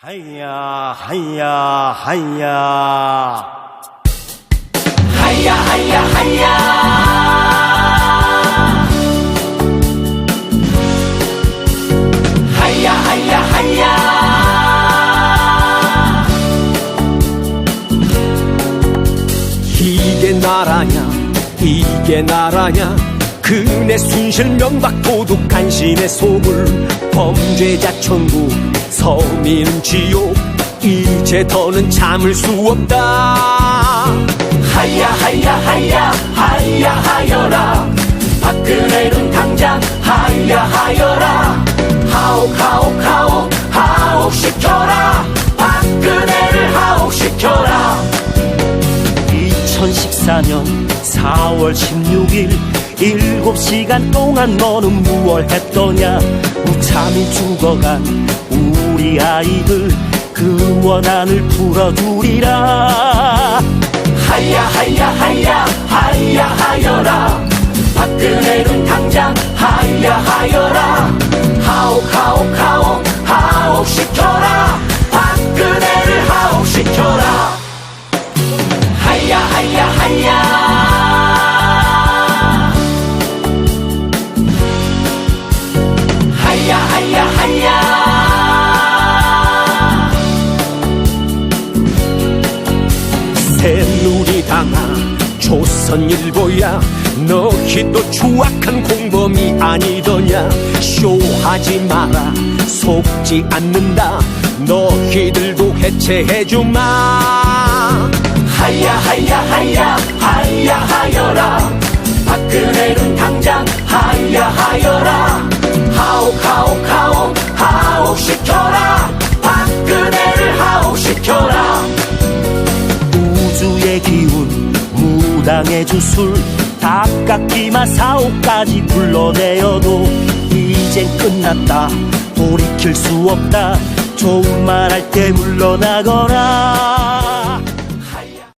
하야 하야 하야. 하야 하야 하야. 하야 하야 하야. 이게 나라냐 이게 나라냐. 그네 순실 명박 도둑 간신의 소굴 범죄자 천국 서민은 지옥 이제 더는 참을 수 없다. 하야 하야 하야 하야 하여라. 박근혜는 당장 하야 하여라. 하옥 하옥 하옥 하옥 시켜라. 박근혜를 하옥 시켜라. 2014년 4월 16일 7시간 동안 너는 무얼 했더냐? 무참히 죽어간 우리 아이들 그 원한을 풀어주리라. 하야 하야 하야 하야 하여라. 박근혜는 당장 하야 하여라. 하옥 하옥 하옥 하옥 시켜라. 박근혜를 하옥 시켜라. 하야 하야 하야. 하야 새누리당아 조선일보야 너희도 추악한 공범이 아니더냐. 쇼하지 마라 속지 않는다. 너희들도 해체해주마. 하야 하야 하야 하야 하여라. 박근혜는 당장 무당의 주술 닭깎기마 사옥까지 불러내어도 이젠 끝났다. 돌이킬 수 없다. 좋은 말 할 때 물러나거라